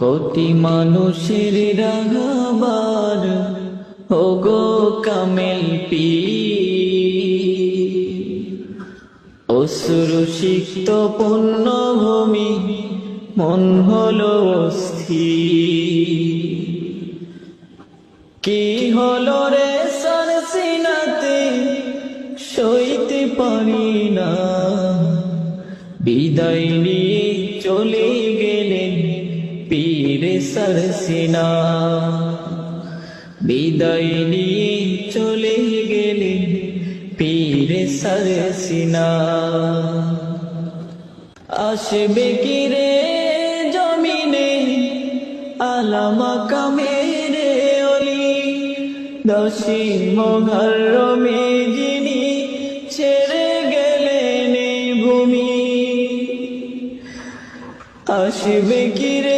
কোটি মানুষের রাগাবার ও গো কামেল পি অসুর সিক্ত পুণ্যভূমি, মন হলো কি হলো রে সার সিনাতে, সইতে পারি না। বিদায় নিয়ে চলে পীরে সরসিনা বিদায় নিয়ে চলে গেলেন পীরে সরসিনা আসবে কি রে জমিনে আলামা কামেরে অলি? দশী মহরমে যিনি ছেড়ে গেলেন ভূমি। আসবে কি রে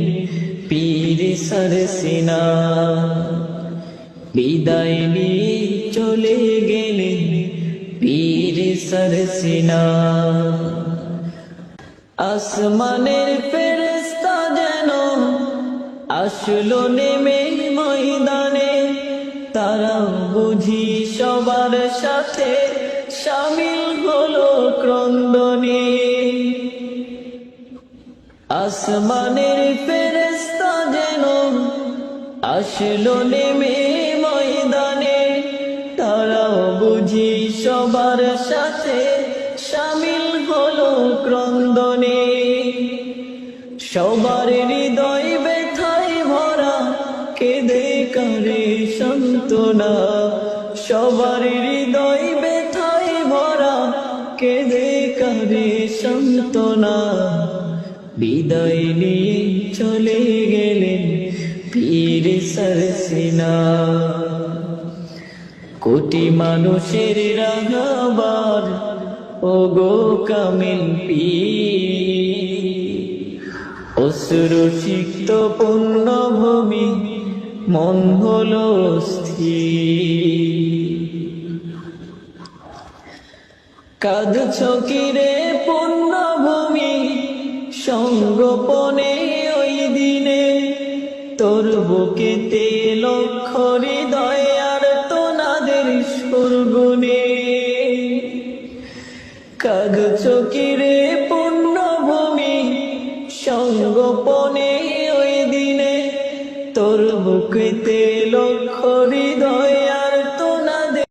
সরসিনা বিদায় নিয়ে চলে গেলেন পীর সরসিনা আসমানের ফেরেস্তা যেন আসলো নেমে ময়দানে, তারা বুঝি সবার সাথে সামিল হলো ক্রন্দনে। আসমানের ফেরেস্তা আসলো নেমে ময়দানে। তারাও বুঝি সবার সাথে সামিল হলো ক্রন্দনে। সবার হৃদয় ব্যথায় ভরা, কেঁদে কারে সন্তনা সবার হৃদয় ব্যথায় ভরা, কেঁদে কারে সন্তনা বিদায় নিয়ে চলে গেলেন পীর সরসিনা কোটি মানুষের রাগাবার ও গো কামিল পি অসুর সিক্ত পুণ্যভূমি, মন হলো স্থির কাঁদছ কিরে পুণ্যভূমি সঙ্গোপনে ওই দিনে তোর বুকেতে লক্ষ হৃদয় আর তোনাদের সুরগুনে কাঁদছ কিরে পুণ্যভূমি সঙ্গোপনে ওই দিনে তোর বুকেতে লক্ষ হৃদয়